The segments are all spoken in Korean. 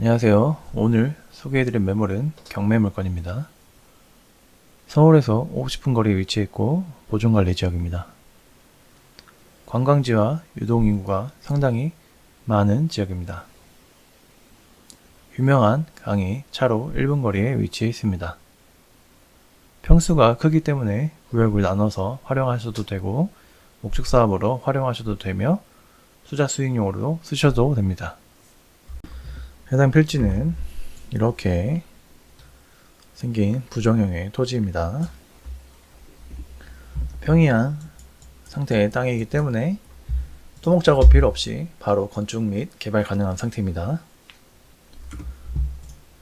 안녕하세요. 오늘 소개해드릴 매물은 경매물건입니다. 서울에서 50분 거리에 위치했고 보존관리 지역입니다. 관광지와 유동인구가 상당히 많은 지역입니다. 유명한 강이 차로 1분 거리에 위치해 있습니다. 평수가 크기 때문에 구역을 나눠서 활용하셔도 되고 목축 사업으로 활용하셔도 되며 수자 수익용으로도 쓰셔도 됩니다. 해당 필지는 이렇게 생긴 부정형의 토지입니다. 평이한 상태의 땅이기 때문에 토목 작업 필요 없이 바로 건축 및 개발 가능한 상태입니다.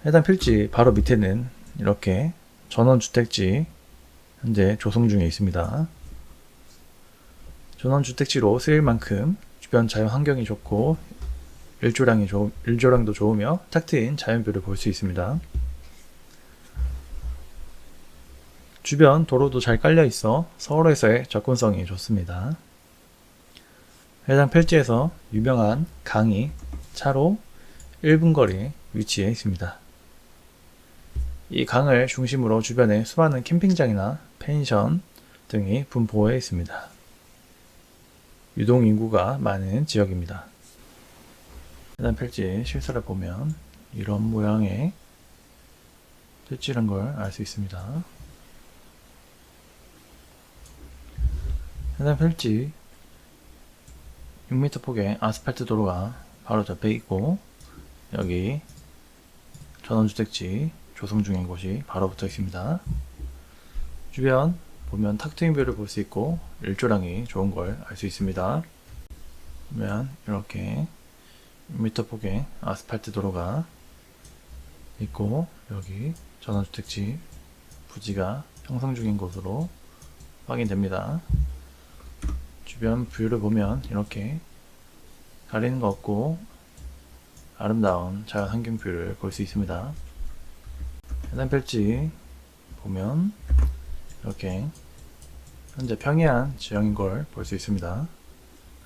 해당 필지 바로 밑에는 이렇게 전원주택지 현재 조성 중에 있습니다. 전원주택지로 쓰일 만큼 주변 자연 환경이 좋고 일조량이 좋, 일조량도 좋으며 탁 트인 자연뷰를 볼 수 있습니다. 주변 도로도 잘 깔려 있어 서울에서의 접근성이 좋습니다. 해당 필지에서 유명한 강이 차로 1분 거리에 위치해 있습니다. 이 강을 중심으로 주변에 수많은 캠핑장이나 펜션 등이 분포해 있습니다. 유동 인구가 많은 지역입니다. 해당 필지 실사를 보면 이런 모양의 필지란 걸 알 수 있습니다. 해당 필지 6m 폭의 아스팔트 도로가 바로 잡혀 있고 여기 전원주택지 조성 중인 곳이 바로 붙어 있습니다. 주변 보면 탁 트인 뷰를 볼 수 있고 일조량이 좋은 걸 알 수 있습니다. 보면 이렇게 6m 폭의 아스팔트 도로가 있고 여기 전원주택지 부지가 형성 중인 곳으로 확인됩니다. 주변 뷰를 보면 이렇게 가리는 거 없고 아름다운 자연 환경 뷰를 볼 수 있습니다. 해당 필지 보면 이렇게 현재 평이한 지형인 걸 볼 수 있습니다.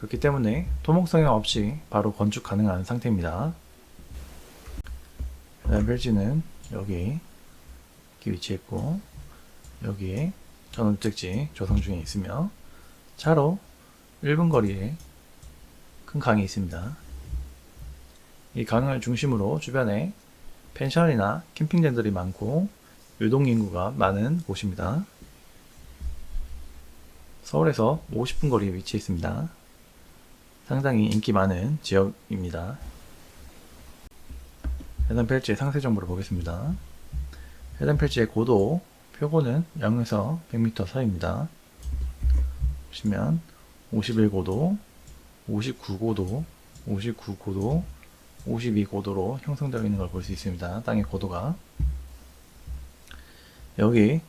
그렇기 때문에 토목성형 없이 바로 건축 가능한 상태입니다. 필지는 여기 이렇게 위치했고 여기에 전원주택지 조성 중에 있으며 차로 1분 거리에 큰 강이 있습니다. 이 강을 중심으로 주변에 펜션이나 캠핑장들이 많고 유동인구가 많은 곳입니다. 서울에서 50분 거리에 위치해 있습니다. 상당히 인기 많은 지역입니다. 해당 필지의 상세 정보를 보겠습니다. 해당 필지의 고도, 표고는 0에서 100m 사이입니다. 보시면 51고도, 59고도, 59고도, 52고도로 형성되어 있는 걸 볼 수 있습니다. 땅의 고도가. 여기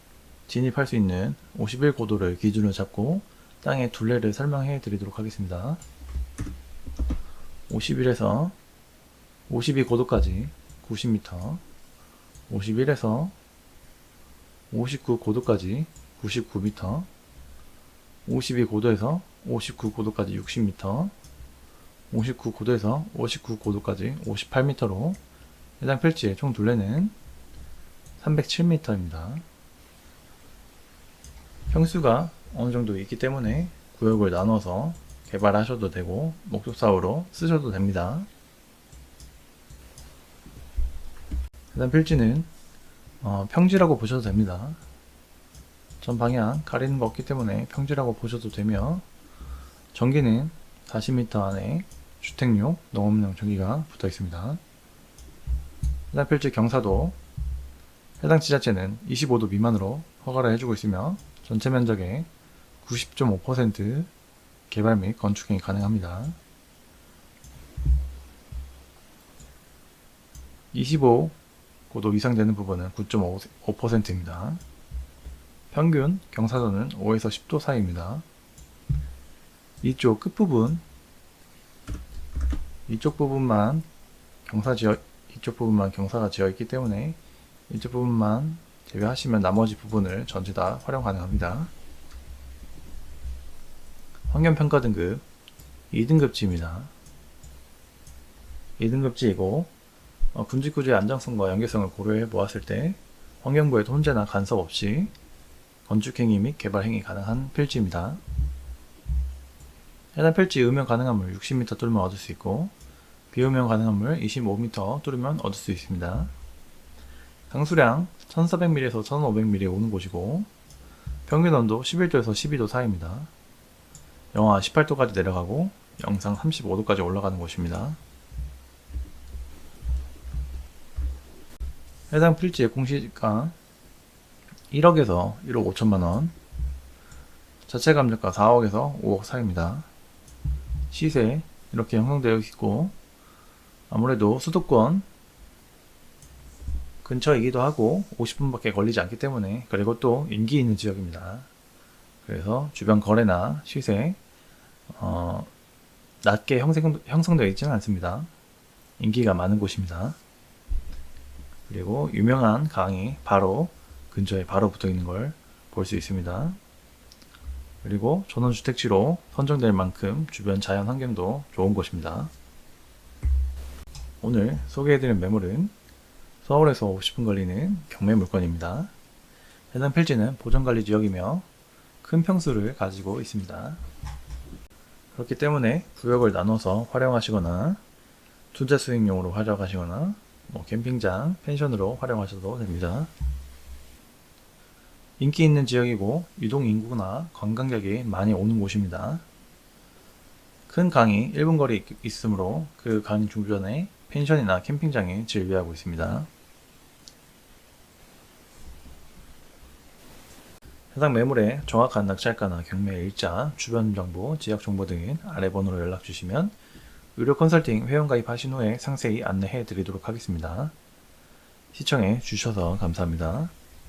진입할 수 있는 51고도를 기준으로 잡고 땅의 둘레를 설명해 드리도록 하겠습니다. 51에서 52 고도까지 90m, 51에서 59 고도까지 99m, 52 고도에서 59 고도까지 60m, 59 고도에서 59 고도까지 58m로 해당 필지의 총 둘레는 307m입니다. 평수가 어느 정도 있기 때문에 구역을 나눠서 개발하셔도 되고 목적사업으로 쓰셔도 됩니다. 해당 필지는 어, 평지라고 보셔도 됩니다. 전 방향 가리는 거 없기 때문에 평지라고 보셔도 되며 전기는 40m 안에 주택용, 농업용 전기가 붙어 있습니다. 해당 필지 경사도 해당 지자체는 25도 미만으로 허가를 해주고 있으며 전체 면적의 90.5% 개발 및 건축이 가능합니다. 25 고도 이상 되는 부분은 9.5%입니다. 평균 경사도는 5에서 10도 사이입니다. 이쪽 끝부분 이쪽 부분만 경사 지어 이쪽 부분만 경사가 지어 있기 때문에 이쪽 부분만 제외하시면 나머지 부분을 전체 다 활용 가능합니다. 환경평가 등급 2등급지입니다. 2등급지이고 어, 군집구조의 안정성과 연계성을 고려해 보았을 때 환경부에도 혼재나 간섭 없이 건축행위 및 개발행위 가능한 필지입니다. 해당 필지 음영 가능한 물 60m 뚫으면 얻을 수 있고 비음영 가능한 물 25m 뚫으면 얻을 수 있습니다. 강수량 1400ml에서 1500ml 오는 곳이고 평균 온도 11도에서 12도 사이입니다. 영하 18도까지 내려가고 영상 35도까지 올라가는 곳입니다. 해당 필지의 공시가 1억에서 1억 5천만 원, 자체 감정가 4억에서 5억 사이입니다. 시세 이렇게 형성되어 있고 아무래도 수도권 근처이기도 하고 50분밖에 걸리지 않기 때문에 그리고 또 인기 있는 지역입니다. 그래서 주변 거래나 시세 어, 낮게 형성, 형성되어 있지는 않습니다. 인기가 많은 곳입니다. 그리고 유명한 강이 바로 근처에 바로 붙어 있는 걸 볼 수 있습니다. 그리고 전원주택지로 선정될 만큼 주변 자연 환경도 좋은 곳입니다. 오늘 소개해드린 매물은 서울에서 50분 걸리는 경매 물건입니다. 해당 필지는 보전관리 지역이며 큰 평수를 가지고 있습니다. 그렇기 때문에 구역을 나눠서 활용하시거나 투자 수익용으로 활용하시거나 뭐 캠핑장, 펜션으로 활용하셔도 됩니다. 인기 있는 지역이고 유동 인구나 관광객이 많이 오는 곳입니다. 큰 강이 1분 거리 에 있으므로 그 강 주변에 펜션이나 캠핑장이 즐비하고 있습니다. 해당 매물의 정확한 낙찰가나 경매 일자, 주변 정보, 지역 정보 등은 아래 번호로 연락 주시면 의료 컨설팅 회원 가입하신 후에 상세히 안내해 드리도록 하겠습니다. 시청해 주셔서 감사합니다.